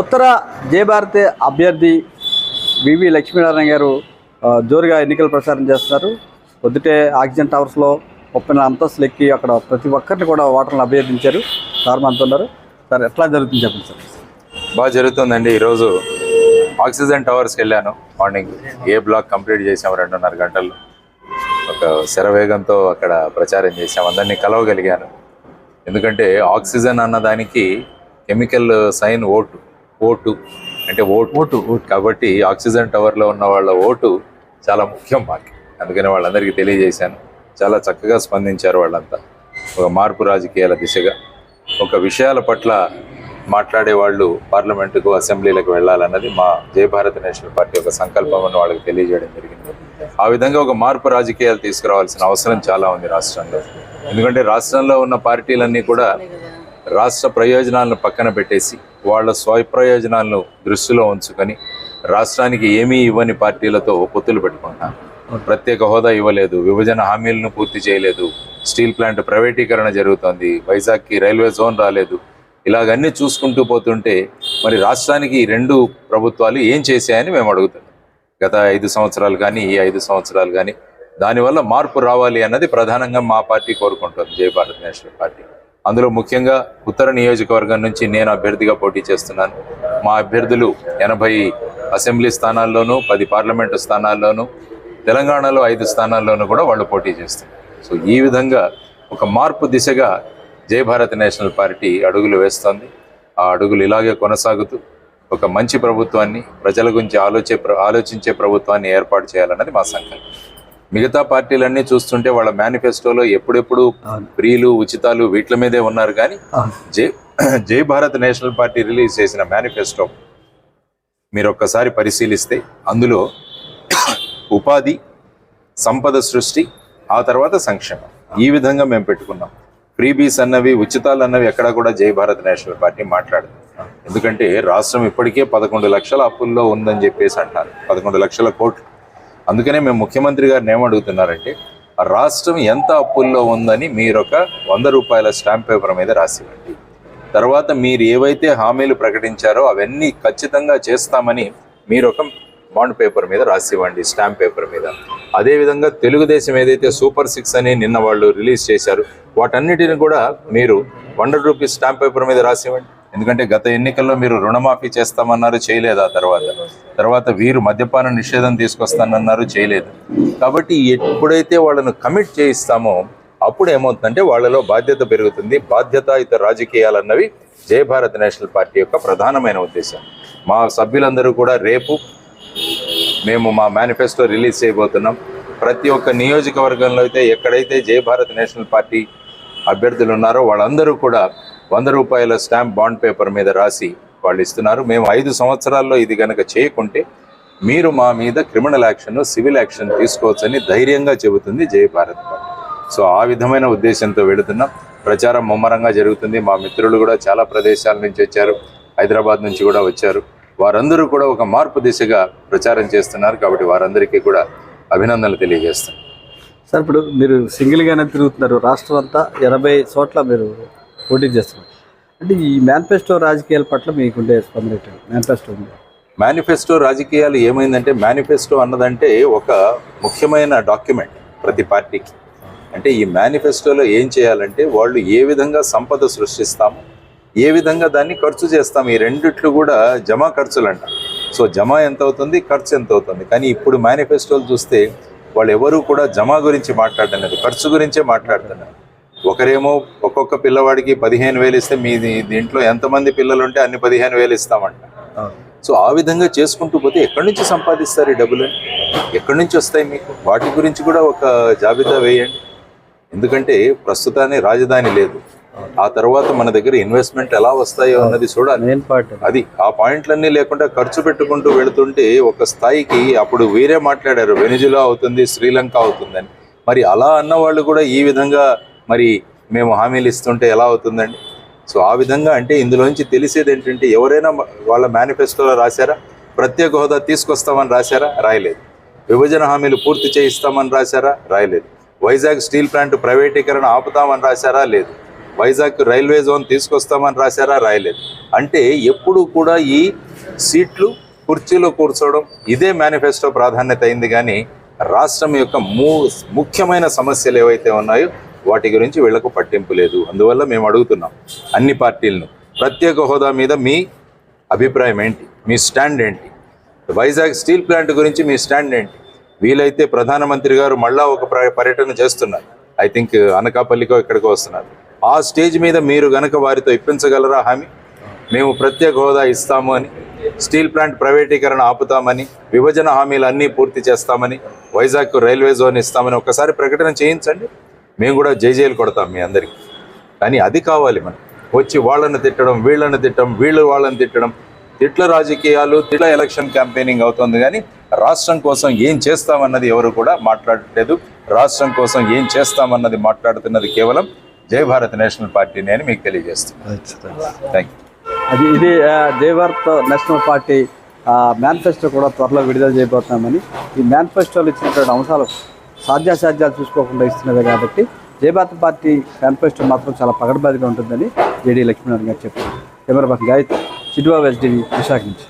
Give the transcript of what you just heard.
ఉత్తర జయభారతి అభ్యర్థి వివి లక్ష్మీనారాయణ గారు జోరుగా ఎన్నికల ప్రచారం చేస్తున్నారు. పొద్దుటే ఆక్సిజన్ టవర్స్లో ముప్పై నాలుగు అంతస్తులు ఎక్కి అక్కడ ప్రతి ఒక్కరిని కూడా ఓటర్లను అభ్యర్థించారు. సార్ అంటున్నారు ఉన్నారు. సార్ ఎట్లా జరుగుతుంది చెప్పండి సార్? బాగా జరుగుతుందండి. ఈరోజు ఆక్సిజన్ టవర్స్కి వెళ్ళాను. మార్నింగ్ ఏ బ్లాక్ కంప్లీట్ చేసాము రెండున్నర గంటల్లో. ఒక శరవేగంతో అక్కడ ప్రచారం చేసాము అందరినీ కలవగలిగాను. ఎందుకంటే ఆక్సిజన్ అన్న దానికి కెమికల్ సైన్ ఓటు. ఓటు అంటే ఓటు. ఓటు. ఓటు కాబట్టి ఆక్సిజన్ టవర్లో ఉన్న వాళ్ళ ఓటు చాలా ముఖ్యం మాకు. అందుకని వాళ్ళందరికీ తెలియజేశాను. చాలా చక్కగా స్పందించారు వాళ్ళంతా. ఒక మార్పు రాజకీయాల దిశగా. ఒక విషయాల పట్ల మాట్లాడే వాళ్ళు పార్లమెంటుకు అసెంబ్లీలకు వెళ్ళాలన్నది మా జయ భారత్ నేషనల్ పార్టీ ఒక సంకల్పం అని వాళ్ళకి తెలియజేయడం జరిగింది. ఆ విధంగా ఒక మార్పు రాజకీయాలు తీసుకురావాల్సిన అవసరం చాలా ఉంది రాష్ట్రంలో. ఎందుకంటే రాష్ట్రంలో ఉన్న పార్టీలన్నీ కూడా రాష్ట్ర ప్రయోజనాలను పక్కన పెట్టేసి వాళ్ళ స్వప్రయోజనాలను దృష్టిలో ఉంచుకొని రాష్ట్రానికి ఏమీ ఇవ్వని పార్టీలతో పొత్తులు పెట్టుకుంటారు ప్రత్యేక హోదా ఇవ్వలేదు విభజన హామీలను పూర్తి చేయలేదు స్టీల్ ప్లాంట్ ప్రైవేటీకరణ జరుగుతోంది వైజాగ్కి రైల్వే జోన్ రాలేదు. ఇలాగన్నీ చూసుకుంటూ పోతుంటే మరి రాష్ట్రానికి ఈ రెండు ప్రభుత్వాలు ఏం చేశాయని మేము అడుగుతున్నాం. గత ఐదు సంవత్సరాలు కానీ ఈ ఐదు సంవత్సరాలు కానీ దానివల్ల మార్పు రావాలి అన్నది ప్రధానంగా మా పార్టీ కోరుకుంటుంది జై భారత్ నేషనల్ పార్టీ. అందులో ముఖ్యంగా ఉత్తర నియోజకవర్గం నుంచి నేను అభ్యర్థిగా పోటీ చేస్తున్నాను. మా అభ్యర్థులు ఎనభై అసెంబ్లీ స్థానాల్లోనూ పది పార్లమెంటు స్థానాల్లోనూ తెలంగాణలో ఐదు స్థానాల్లోనూ కూడా వాళ్ళు పోటీ చేస్తున్నారు. సో ఈ విధంగా ఒక మార్పు దిశగా జయ భారత్ నేషనల్ పార్టీ అడుగులు వేస్తోంది. ఆ అడుగులు ఇలాగే కొనసాగుతూ ఒక మంచి ప్రభుత్వాన్ని ప్రజల గురించి ఆలోచే ఆలోచించే ప్రభుత్వాన్ని ఏర్పాటు చేయాలన్నది మా సంకల్పం. మిగతా పార్టీలన్నీ చూస్తుంటే వాళ్ళ మేనిఫెస్టోలో ఎప్పుడెప్పుడు. ఫ్రీలు ఉచితాలు వీటి మీదే ఉన్నారు కానీ. Jai Jai Bharat National Party release చేసిన మేనిఫెస్టో మీరు ఒక్కసారి పరిశీలిస్తే అందులో ఉపాధి సంపద సృష్టి ఆ తర్వాత సంక్షేమం. ఈ విధంగా మేము పెట్టుకున్నాం. ఫ్రీబీస్ అన్నవి ఉచితాలు అన్నవి ఎక్కడా కూడా జై భారత్ నేషనల్ పార్టీ మాట్లాడదు. ఎందుకంటే రాష్ట్రం ఇప్పటికే పదకొండు లక్షల అప్పుల్లో ఉందని చెప్పేసి అంటారు. పదకొండు లక్షల కోట్లు. అందుకనే మేము ముఖ్యమంత్రి గారిని ఏమడుగుతున్నారంటే ఆ రాష్ట్రం ఎంత అప్పుల్లో ఉందని మీరు ఒక వంద రూపాయల స్టాంప్ పేపర్ మీద రాసివ్వండి. తర్వాత మీరు ఏవైతే హామీలు ప్రకటించారో అవన్నీ ఖచ్చితంగా చేస్తామని మీరు ఒక బాండ్ పేపర్ మీద రాసివ్వండి స్టాంప్ పేపర్ మీద. అదేవిధంగా తెలుగుదేశం ఏదైతే సూపర్ సిక్స్ అని నిన్న వాళ్ళు రిలీజ్ చేశారు వాటన్నిటిని కూడా మీరు హండ్రెడ్ రూపీస్ స్టాంప్ పేపర్ మీద రాసివ్వండి. ఎందుకంటే గత ఎన్నికల్లో మీరు రుణమాఫీ చేస్తామన్నారు చేయలేదు ఆ తర్వాత. తర్వాత వీరు మద్యపాన నిషేధం తీసుకొస్తానన్నారు చేయలేదు. కాబట్టి ఎప్పుడైతే వాళ్ళను కమిట్ చేయిస్తామో అప్పుడు ఏమవుతుందంటే వాళ్ళలో బాధ్యత పెరుగుతుంది. బాధ్యతాయుత రాజకీయాలు అన్నవి జయ భారత్ నేషనల్ పార్టీ యొక్క ప్రధానమైన ఉద్దేశం. మా సభ్యులందరూ కూడా రేపు మేము మా మేనిఫెస్టో రిలీజ్ చేయబోతున్నాం. ప్రతి ఒక్క నియోజకవర్గంలో అయితే ఎక్కడైతే జయ భారత్ నేషనల్ పార్టీ అభ్యర్థులు ఉన్నారో వాళ్ళందరూ కూడా వంద రూపాయల స్టాంప్ బాండ్ పేపర్ మీద రాసి వాళ్ళు ఇస్తున్నారు. మేము ఐదు సంవత్సరాల్లో ఇది కనుక చేయకుంటే మీరు మా మీద క్రిమినల్ యాక్షన్ సివిల్ యాక్షన్ తీసుకోవచ్చని ధైర్యంగా చెబుతుంది జయ భారత్ పార్టీ సో ఆ విధమైన ఉద్దేశంతో వెళుతున్నాం. ప్రచారం ముమ్మరంగా జరుగుతుంది. మా మిత్రులు కూడా చాలా ప్రదేశాల నుంచి వచ్చారు. హైదరాబాద్ నుంచి కూడా వచ్చారు. వారందరూ కూడా ఒక మార్పు దిశగా ప్రచారం చేస్తున్నారు కాబట్టి వారందరికీ కూడా అభినందనలు తెలియజేస్తాను. సార్ ఇప్పుడు మీరు సింగిల్గానే తిరుగుతున్నారు. రాష్ట్రం అంతా ఎనభై చోట్ల మీరు పోటీ చేస్తున్నారు అంటే ఈ మేనిఫెస్టో రాజకీయాల పట్ల మీకుండే స్పందన మేనిఫెస్టో ఉంది. మేనిఫెస్టో రాజకీయాలు ఏమైందంటే మేనిఫెస్టో అన్నదంటే ఒక ముఖ్యమైన డాక్యుమెంట్ ప్రతి పార్టీకి. అంటే ఈ మేనిఫెస్టోలో ఏం చేయాలంటే వాళ్ళు ఏ విధంగా సంపద సృష్టిస్తాము ఏ విధంగా దాన్ని ఖర్చు చేస్తాము ఈ రెండిట్లు కూడా జమా ఖర్చులు అంట సో జమా ఎంత అవుతుంది ఖర్చు ఎంత అవుతుంది కానీ ఇప్పుడు మేనిఫెస్టోలు చూస్తే వాళ్ళు ఎవరూ కూడా జమా గురించి మాట్లాడడం లేదు ఖర్చు గురించే మాట్లాడుతున్నారు. ఒకరేమో ఒక్కొక్క పిల్లవాడికి పదిహేను వేలు ఇస్తే మీ దీంట్లో ఎంతమంది పిల్లలు ఉంటే అన్ని పదిహేను వేలు ఇస్తామంట. సో ఆ విధంగా చేసుకుంటూ పోతే ఎక్కడి నుంచి సంపాదిస్తారు ఈ డబ్బులు? ఎక్కడి నుంచి వస్తాయి మీకు? వాటి గురించి కూడా ఒక జాబితా వేయండి. ఎందుకంటే ప్రస్తుతాన్ని రాజధాని లేదు. ఆ తర్వాత మన దగ్గర ఇన్వెస్ట్మెంట్ ఎలా వస్తాయో అన్నది చూడాలి. అది ఆ పాయింట్లన్నీ లేకుండా ఖర్చు పెట్టుకుంటూ వెళుతుంటే ఒక స్థాయికి అప్పుడు వేరే మాట్లాడారు వెనిజులా అవుతుంది శ్రీలంక అవుతుందని. మరి అలా అన్న వాళ్ళు కూడా ఈ విధంగా మరి మేము హామీలు ఇస్తుంటే ఎలా అవుతుందండి? సో ఆ విధంగా అంటే ఇందులోంచి తెలిసేది ఏంటంటే ఎవరైనా వాళ్ళ మేనిఫెస్టోలో రాశారా? ప్రత్యేక హోదా తీసుకొస్తామని రాశారా? రాయలేదు. విభజన హామీలు పూర్తి చేయిస్తామని రాశారా? రాయలేదు. వైజాగ్ స్టీల్ ప్లాంట్ ప్రైవేటీకరణ ఆపుతామని రాశారా? లేదు. వైజాగ్ రైల్వే జోన్ తీసుకొస్తామని రాశారా? రాయలేదు. అంటే ఎప్పుడు కూడా ఈ సీట్లు కుర్చీలో కూర్చోవడం ఇదే మేనిఫెస్టో ప్రాధాన్యత అయింది కానీ రాష్ట్రం యొక్క ముఖ్యమైన సమస్యలు ఏవైతే ఉన్నాయో వాటి గురించి వీళ్ళకు పట్టింపు లేదు. అందువల్ల మేము అడుగుతున్నాం అన్ని పార్టీలను. ప్రత్యేక హోదా మీద మీ అభిప్రాయం ఏంటి? మీ స్టాండ్ ఏంటి? వైజాగ్ స్టీల్ ప్లాంట్ గురించి మీ స్టాండ్ ఏంటి? వీలైతే ప్రధానమంత్రి గారు మళ్ళా ఒక పర్యటన చేస్తున్నారు. ఐ థింక్ అనకాపల్లికో ఇక్కడికో వస్తున్నారు. ఆ స్టేజ్ మీద మీరు గనక వారితో ఇప్పించగలరా హామీ? మేము ప్రత్యేక హోదా ఇస్తాము అని స్టీల్ ప్లాంట్ ప్రైవేటీకరణ ఆపుతామని విభజన హామీలు అన్నీ పూర్తి చేస్తామని వైజాగ్ రైల్వే జోన్ ఇస్తామని ఒకసారి ప్రకటన చేయించండి. మేము కూడా జైజేలు కొడతాం మీ అందరికీ. కానీ అది కావాలి మనం. వచ్చి వాళ్ళని తిట్టడం వీళ్ళని తిట్టడం వీళ్ళు వాళ్ళని తిట్టడం. తిట్ల రాజకీయాలు తిట్ల ఎలక్షన్ క్యాంపెయినింగ్ అవుతుంది కానీ రాష్ట్రం కోసం ఏం చేస్తామన్నది ఎవరు కూడా మాట్లాడట్లేదు. రాష్ట్రం కోసం ఏం చేస్తామన్నది మాట్లాడుతున్నది కేవలం జై భారత్ నేషనల్ పార్టీని అని మీకు తెలియజేస్తున్నాను థ్యాంక్ యూ అది ఇది జై భారత్ నేషనల్ పార్టీ మేనిఫెస్టో కూడా త్వరలో విడుదల చేయబోతున్నామని. ఈ మేనిఫెస్టోలో ఇచ్చినటువంటి అంశాలు సాధ్యాసాధ్యాలు చూసుకోకుండా ఇస్తున్నవే కాబట్టి జయభారత పార్టీ మేనిఫెస్టో మాత్రం చాలా పగడబాదిగా ఉంటుందని జేడీ లక్ష్మీనారాయణ గారు చెప్పారు. Camera person Gayatri Chittibabu STV Visakha నుంచి.